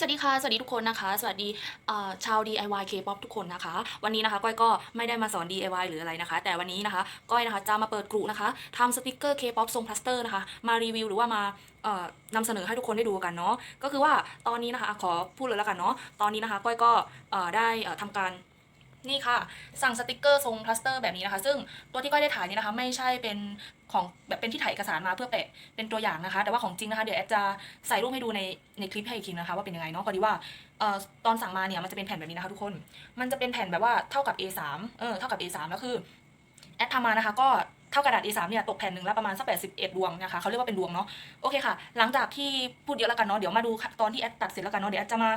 สวัสดีค่ะ สวัสดีทุกคนนะคะ สวัสดีชาว DIY K-pop ทุกคนนะคะ วันนี้นะคะก้อยก็ไม่ได้มาสอน DIY หรืออะไรนะคะ แต่วันนี้นะคะก้อยนะคะจะมาเปิดกลุ่นะคะทำสติกเกอร์ K-pop ทรงพลาสเตอร์นะคะ มารีวิวหรือว่ามานำเสนอให้ทุกคนได้ดูกันเนาะ ก็คือว่าตอนนี้นะคะขอพูดเลยแล้วกันเนาะ ตอนนี้นะคะก้อยก็ได้ทำการ นี่ค่ะ สั่งสติกเกอร์ทรงพลาสเตอร์แบบนี้นะคะ ซึ่งตัวที่ก้อยได้ถ่ายนี่นะคะ ไม่ใช่เป็นของแบบเป็นที่ถ่ายเอกสารมาเพื่อแปะเป็นตัวอย่างนะคะ แต่ว่าของจริงนะคะเดี๋ยวแอดจะใส่รูปให้ดูในในคลิปให้อีกทีนะคะว่าเป็นยังไงเนาะพอดีว่าเอ่อตอนสั่งมาเนี่ยมันจะเป็นแผ่นแบบนี้นะคะทุกคน มันจะเป็นแผ่นแบบว่าเท่ากับ A3 เออเท่ากับ A3 แล้วคือแอดทำมานะคะก็เท่ากระดาษ A3 เนี่ยตกแผ่นหนึ่งแล้วประมาณสัก81ดวงนะคะเขาเรียกว่าเป็นดวงเนาะโอเคค่ะ หลังจากที่พูดเยอะแล้วกันเนาะเดี๋ยวมาดูตอนที่แอดตัดเสร็จแล้วกันเนาะเดี๋ยวแอดจะมา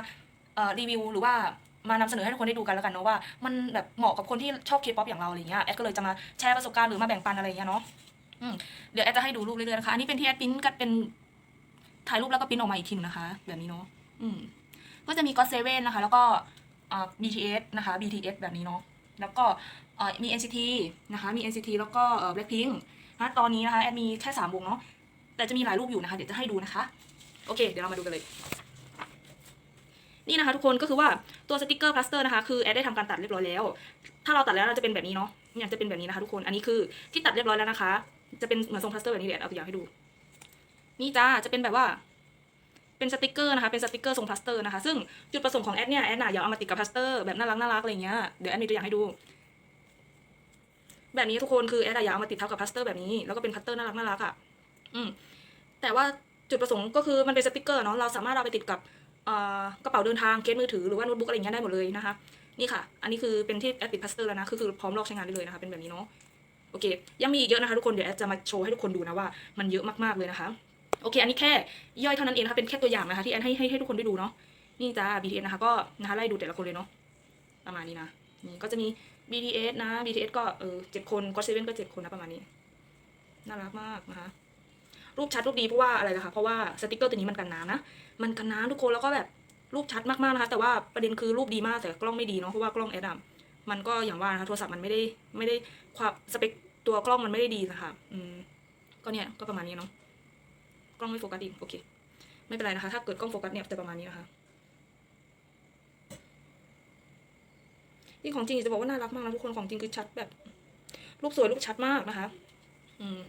เอ่อรีวิวหรือว่า มานำเสนอให้ทุกคนได้ดูกันแล้วกันเนาะว่ามันแบบเหมาะกับคนที่ชอบเคป๊อปอย่างเราอะไรเงี้ยแอดก็เลยจะมาแชร์ประสบการณ์หรือมาแบ่งปันอะไรเงี้ยเนาะอืมเดี๋ยวแอดจะให้ดูรูปเรื่อยๆนะคะอันนี้เป็นที่แอดปริ้นกันเป็นถ่ายรูปแล้วก็ปริ้นออกมาอีกทีนึงนะคะ แบบนี้เนาะอืมก็จะมีก็เซเว่นนะคะ แล้วก็อ่า BTS นะคะ BTS แบบนี้เนาะแล้วก็เอ่อมี NCT นะคะ มี NCT แล้วก็เอ่อ Blackpink นะตอนนี้นะคะแอดมีแค่สามวงเนาะแต่จะมีหลายรูปอยู่นะคะ เดี๋ยวจะให้ดูนะคะ โอเค เดี๋ยวเรามาดูกันเลย นี่นะคะทุกคนก็คือว่าตัวสติกเกอร์พลาสเตอร์นะคะคือแอดได้ทำการตัดเรียบร้อยแล้ว ถ้าเราตัดแล้วเราจะเป็นแบบนี้เนาะเนี่ยจะเป็นแบบนี้นะคะทุกคนอันนี้คือที่ตัดเรียบร้อยแล้วนะคะ จะเป็นเหมือนทรงพลาสเตอร์แบบนี้เดี๋ยวเอาตัวอย่างให้ดู นี่จ้าจะเป็นแบบว่าเป็นสติกเกอร์นะคะ เป็นสติกเกอร์ทรงพลาสเตอร์นะคะ ซึ่งจุดประสงค์ของแอดเนี่ยแอดน่ะอยากเอามาติดกับพลาสเตอร์แบบน่ารักน่ารักอะไรเงี้ย เดี๋ยวแอดมีตัวอย่างให้ดู แบบนี้ทุกคนคือแอดอยากเอามาติดทับกับพลาสเตอร์แบบนี้ แล้วก็เป็นพลาสเตอร์น่ารักน่ารักอะ อืม แต่ว่าจุดประสงค์ก็คือมันเป็นสติกเกอร์เนาะ เราสามารถเอาไปติดกับ กระเป๋าเดินทางเคสมือถือหรือว่าโน้ตบุ๊กอะไรอย่างเงี้ยได้หมดเลยนะคะนี่ค่ะ อันนี้คือเป็นที่แอดปิดพลาสเตอร์แล้วนะคือคือพร้อมลอกใช้งานได้เลยนะคะเป็นแบบนี้เนาะโอเคยังมีอีกเยอะนะคะทุกคนเดี๋ยวแอดจะมาโชว์ให้ทุกคนดูนะว่ามันเยอะมากๆเลยนะคะโอเค อันนี้แค่ย่อยเท่านั้นเองนะคะเป็นแค่ตัวอย่างนะคะที่แอดให้ให้ให้ทุกคนได้ดูเนาะนี่จ้า BTS นะคะก็นะคะไล่ดูแต่ละคนเลยเนาะประมาณนี้นะนี่ก็จะมี BTS นะ BTS ก็เออเจ็ดคนก็เซเว่นก็เจ็ดคนนะประมาณนี้ น่ารักมากนะคะ รูปชัดรูปดีเพราะว่าอะไรนะคะเพราะว่าสติกเกอร์ตัวนี้มันกันน้ำนะ มันกันน้ำทุกคนแล้วก็แบบรูปชัดมากๆนะคะ แต่ว่าประเด็นคือรูปดีมากแต่กล้องไม่ดีเนาะเพราะว่ากล้องแอดอะมันก็อย่างว่านะคะโทรศัพท์มันไม่ได้ไม่ได้ความสเปคตัวกล้องมันไม่ได้ดีนะคะอืมก็เนี่ยก็ประมาณนี้เนาะกล้องไม่โฟกัสดีโอเค ไม่เป็นไรนะคะ ถ้าเกิดกล้องโฟกัสเนี่ยจะประมาณนี้นะคะนี่ของจริงจะบอกว่าน่ารักมากนะทุกคนของจริงคือชัดแบบ รูปสวยรูปชัดมากนะคะ อืม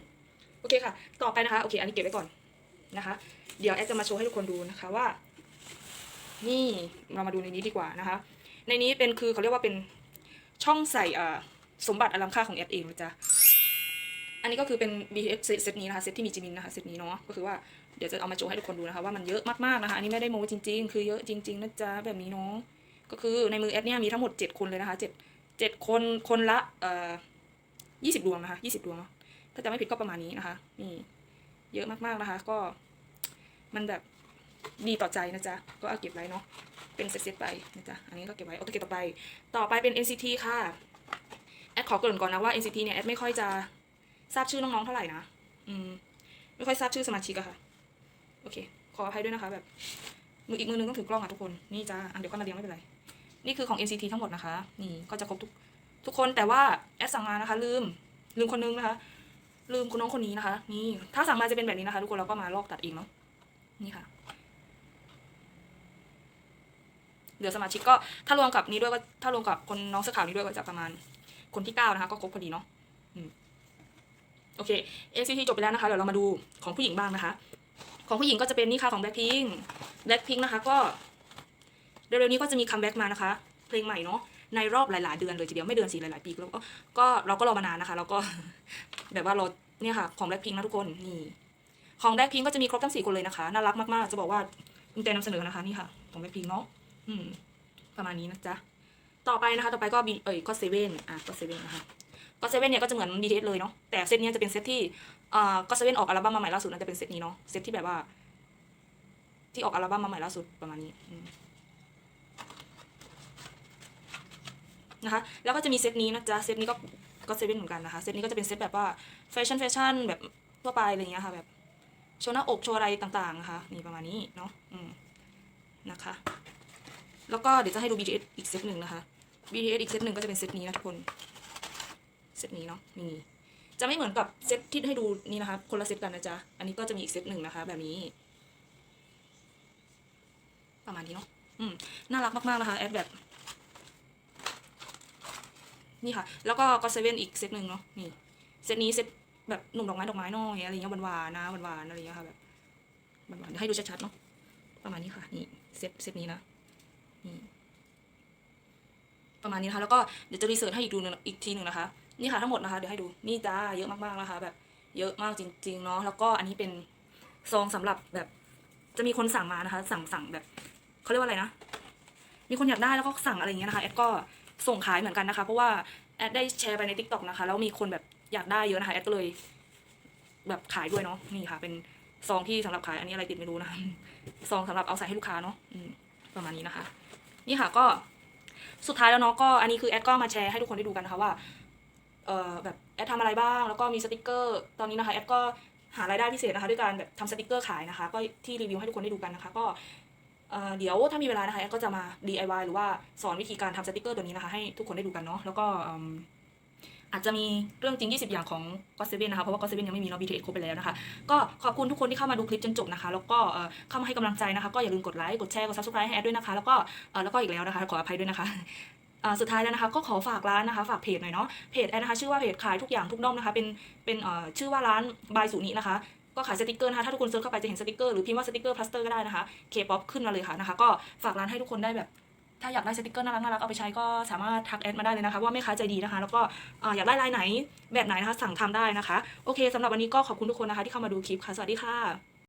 อเคค่ะ ต่อไปนะคะ โอเค อันนี้เก็บไว้ก่อนนะคะ เดี๋ยวแอดจะมาโชว์ให้ทุกคนดูนะคะว่า นี่เรามาดูในนี้ดีกว่านะคะ ในนี้เป็นคือเขาเรียกว่าเป็นช่องใส่สมบัติอลังค่าของแอดเองนะจ๊ะอันนี้ก็คือเป็น BTS เซตนี้นะคะ เซตที่มีจิมินนะคะ เซตนี้เนาะ ก็คือว่าเดี๋ยวจะเอามาโชว์ให้ทุกคนดูนะคะว่ามันเยอะมากๆนะคะ อันนี้ไม่ได้โม้จริง ๆ คือเยอะจริงๆนะจ๊ะแบบนี้เนาะ ก็คือในมือแอดเนี่ยมีทั้งหมด 7 คนเลยนะคะ 7 7คนคนละเอ่อ20 ดวงนะคะ20 ดวงเนาะ ถ้าจะไม่ผิดก็ประมาณนี้นะคะ นี่ เยอะมากๆนะคะ ก็ มันแบบดีต่อใจนะจ๊ะ ก็เอาเก็บไว้เนาะ เป็นเซตๆไปนะจ๊ะ อันนี้ก็เก็บไว้ โอเคต่อไป ต่อไปเป็น NCT ค่ะ แอดขอเกริ่นก่อนนะว่า NCT เนี่ยแอดไม่ค่อยจะทราบชื่อน้องๆเท่าไหร่นะ อืม ไม่ค่อยทราบชื่อสมาชิกอะค่ะ โอเค ขออภัยด้วยนะคะแบบ มืออีกมือนึงต้องถือกล้องอะทุกคน นี่จ้าอันเดี๋ยวก็มาเรียงไม่เป็นไร นี่คือของ NCT ทั้งหมดนะคะ นี่ก็จะครบทุกทุกคนแต่ว่าแอดสั่งมานะคะ ลืม ลืมคนนึงนะคะ ลืมคุณน้องคนนี้นะคะ นี่ ถ้าสั่งมาจะเป็นแบบนี้นะคะ ทุกคนเราก็มาลอกตัดเองเนาะนี่ค่ะเหลือสมาชิกก็ถ้ารวมกับนี้ด้วยก็ถ้ารวมกับคนน้องเสื้อขาวนี้ด้วยก็จะประมาณคนที่เก้านะคะก็ครบพอดีเนาะโอเค NCT จบไปแล้วนะคะเดี๋ยวเรามาดูของผู้หญิงบ้างนะคะ ของผู้หญิงก็จะเป็นนี่ค่ะของ Blackpink Blackpink นะคะก็เร็วๆนี้ก็จะมีคัมแบ็กมานะคะ เพลงใหม่เนาะ ในรอบหลาย ๆ เดือนเลยทีเดียวไม่เดือนสี่หลาย ๆ ปีแล้วก็เราก็รอมานานนะคะแล้วก็แบบว่าเรอเนี่ยค่ะของ Blackpink นะทุกคนนี่ของ Blackpink ก็จะมีครบทั้งสี่คนเลยนะคะน่ารักมาก ๆ จะบอกว่าภูมิใจนำเสนอนะคะนี่ค่ะของ Blackpink เนาะอืมประมาณนี้นะจ๊ะต่อไปนะคะต่อไปก็บีเอ้ยก็เซเว่นอะก็เซเว่นนะคะก็เซเว่นเนี่ยก็จะเหมือน BTS เลยเนาะแต่เซตนี้จะเป็นเซตที่อ่าก็เซเว่นออกอัลบั้มมาใหม่ล่าสุดน่าจะเป็นเซตนี้เนาะเซตที่แบบว่า ที่ออกอัลบั้มมาใหม่ล่าสุดประมาณนี้อืม นะคะแล้วก็จะมีเซตนี้นะจ๊ะเซตนี้ก็ก็เซเว่นเหมือนกันนะคะเซตนี้ก็จะเป็นเซตแบบว่าแฟชั่นแฟชั่นแบบทั่วไปอะไรอย่างเงี้ยค่ะแบบโชว์หน้าอกโชว์อะไรต่างๆนะคะนี่ประมาณนี้เนาะอืมนะคะ แล้วก็เดี๋ยวจะให้ดู BTS อีกเซตหนึ่งนะคะ BTS อีกเซตหนึ่งก็จะเป็นเซตนี้นะทุกคนเซตนี้เนาะนี่จะไม่เหมือนกับเซตที่ให้ดูนี่นะคะ คนละเซตกันนะจ๊ะอันนี้ก็จะมีอีกเซตหนึ่งนะคะ แบบนี้ ประมาณนี้เนาะอืมน่ารักมากๆนะคะแอดแบบ นี่ค่ะ แล้วก็ก็เซเว่นอีกเซตหนึ่งเนาะนี่เซตนี้เซตแบบหนุ่มดอกไม้ดอกไม้น่อยอะไรเงี้ยหวานๆนะหวานๆอะไรเงี้ยค่ะแบบหวานๆเดี๋ยวให้ดูชัดๆเนาะประมาณนี้ค่ะนี่เซตเซตนี้นะนี่ประมาณนี้นะคะแล้วก็เดี๋ยวจะรีเสิร์ชให้อีกดูหนึ่งอีกทีหนึ่งนะคะ นี่ค่ะทั้งหมดนะคะเดี๋ยวให้ดูนี่จ้าเยอะมากๆนะคะ แบบเยอะมากจริงๆเนาะแล้วก็อันนี้เป็นซองสำหรับแบบจะมีคนสั่งมานะคะ สั่งสั่งแบบเขาเรียกว่าอะไรนะ มีคนอยากได้แล้วก็สั่งอะไรเงี้ยนะคะแอดก็ ส่งขายเหมือนกันนะคะ เพราะว่าแอดได้แชร์ไปใน t ิ k t o k นะคะ แล้วมีคนแบบอยากได้เยอะนะคะแอดก็เลย แบบขายด้วยเนาะนี่ค่ะ เป็นซองที่สำหรับขายอันนี้อะไรติดไม่รู้นะคะซองสำหรับเอาใส่ให้ลูกค้าเนาะประมาณนี้นะคะ นี่ค่ะก็สุดท้ายแล้วเนาะก็อันนี้คือแอดก็มาแชร์ให้ทุกคนได้ดูกันนะคะว่าเอ่อแบบแอดทำอะไรบ้าง แล้วก็มีสติกเกอร์ ตอนนี้นะคะแอดก็หารายได้พิเศษนะคะด้วยการแบบทำสติกเกอร์ขายนะคะ ก็ที่รีวิวให้ทุกคนได้ดูกันนะคะ ก็ เดี๋ยวถ้ามีเวลานะคะแอดก็จะมา DIY หรือว่าสอนวิธีการทำสติกเกอร์ตัวนี้นะคะให้ทุกคนได้ดูกันเนาะแล้วก็อาจจะมีเรื่องจริง 20 อย่างของก็เซเว่นนะคะ เพราะว่าก็เซเว่นยังไม่มีเนาะ BTS ครบไปแล้วนะคะ ก็ขอบคุณทุกคนที่เข้ามาดูคลิปจนจบนะคะ แล้วก็เข้ามาให้กำลังใจนะคะ ก็อย่าลืมกดไลค์ กดแชร์ กด subscribe ให้แอดด้วยนะคะ แล้วก็แล้วก็อีกแล้วนะคะ ขออภัยด้วยนะคะสุดท้ายแล้วนะคะก็ขอฝากร้านนะคะ ฝากเพจหน่อยเนาะเพจแอดนะคะชื่อว่าเพจขายทุกอย่างทุกด้อมนะคะ เป็นเป็นชื่อว่าร้านบายสุนินะคะ ก็ขายสติกเกอร์นะคะถ้าทุกคนเซิร์ชเข้าไปจะเห็นสติกเกอร์หรือพิมพ์ว่าสติกเกอร์พลาสเตอร์ก็ได้นะคะเคป๊อปขึ้นมาเลยค่ะนะคะ ก็ฝากร้านให้ทุกคนได้แบบถ้าอยากได้สติกเกอร์น่ารักน่ารักเอาไปใช้ก็สามารถทักแอดมาได้เลยนะคะว่าแม่ค้าใจดีนะคะ แล้วก็เอ่ออยากได้ลายไหนแบบไหนนะคะสั่งทำได้นะคะ โอเคสำหรับวันนี้ก็ขอบคุณทุกคนนะคะที่เข้ามาดูคลิปค่ะ สวัสดีค่ะ